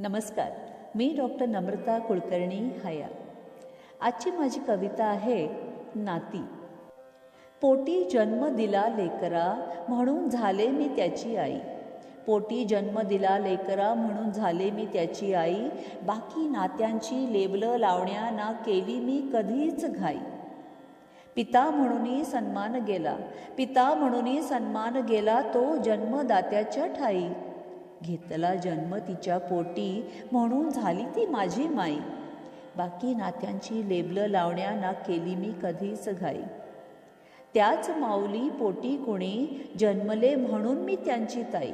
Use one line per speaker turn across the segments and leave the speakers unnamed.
नमस्कार मी डॉक्टर नम्रता कुलकर्णी हया. आजची माझी कविता आहे नाती. पोटी जन्म दिला लेकरा म्हणून झाले मी त्याची आई. पोटी जन्म दिला लेकरा म्हणून झाले मी त्याची आई. बाकी नात्यांची लेबलं लावण्या ना केली मी कधीच घाई. पिता म्हणूनही सन्मान गेला. पिता म्हणूनही सन्मान गेला तो जन्मदात्याच्या ठाई. घेतला जन्म तिच्या पोटी म्हणून झाली ती माझी माई. बाकी नात्यांची लेबलं लावण्या ना केली मी कधीच घाई. त्याच माऊली पोटी कुणी जन्मले म्हणून मी त्यांची ताई.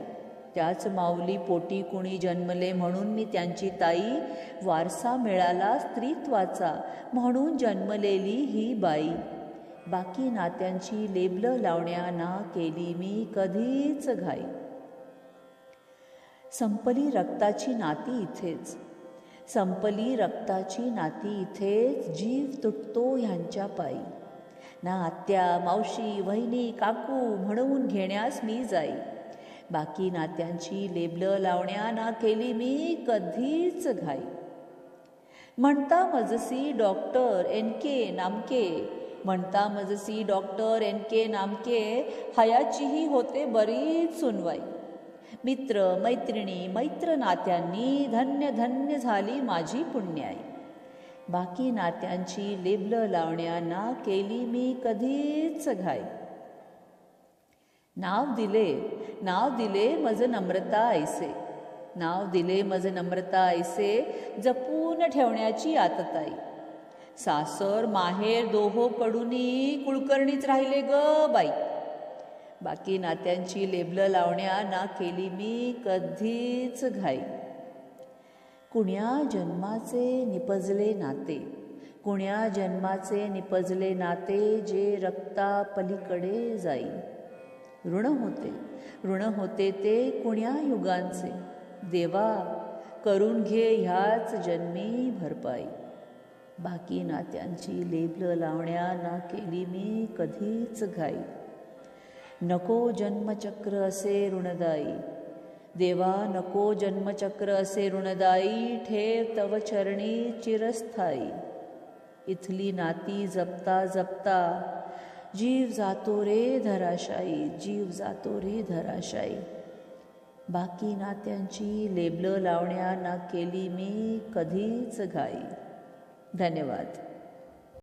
त्याच माऊली पोटी कुणी जन्मले म्हणून मी त्यांची ताई. वारसा मिळाला स्त्रीत्वाचा म्हणून जन्मलेली ही बाई. बाकी नात्यांची लेबलं लावण्या ना केली मी कधीच घाई. संपली रक्ताची नाती इथेच. संपली रक्ताची नाती इथेच जीव तुटतो ह्यांच्या पायी. ना आत्या मावशी वहिनी काकू म्हणून घेण्यास मी जाई. बाकी नात्यांची लेबलं लावण्या ना केली मी कधीच घाई. म्हणता मजसी डॉक्टर एन के नामके म्हणता मजसी डॉक्टर एन के नामके हयाचीही होते बरीच सुनवाई. मित्र मैत्रिणी मैत्र नात्यांनी धन्य धन्य झाली माझी पुण्याई. बाकी नात्यांची लेबलं लावण्या ना केली मी कधीच घाई. नाव दिले नाव दिले मज नम्रता ऐसे. नाव दिले मज नम्रता ऐसे जपून ठेवण्याची आतताई. सासर माहेर दोहो कडूनी कुळकर्णीच राहिले ग बाई. बाकी नात्यांची लेबलं लावण्या ना केली मी कधीच घाई. कुण्या जन्माचे निपजले नाते कुण्या जन्माचे निपजले नाते जे रक्ता पलीकडे जाई. ऋण होते ऋण होते ते कुण्या युगांचे देवा करून घे ह्याच जन्मी भरपाई. बाकी नात्यांची लेबलं लावण्या ना केली मी कधीच घाई. नको जन्मचक्र असे ऋणदायी. देवा नको जन्मचक्र असे ऋणदायी ठेव तव चरणी चिरस्थाई इथली नाती जपता जपता जीव जातो रे धराशाई जीव जातो रे धराशाई बाकी नात्यांची लेबलं लावण्या ना केली मी कधीच घाई. धन्यवाद.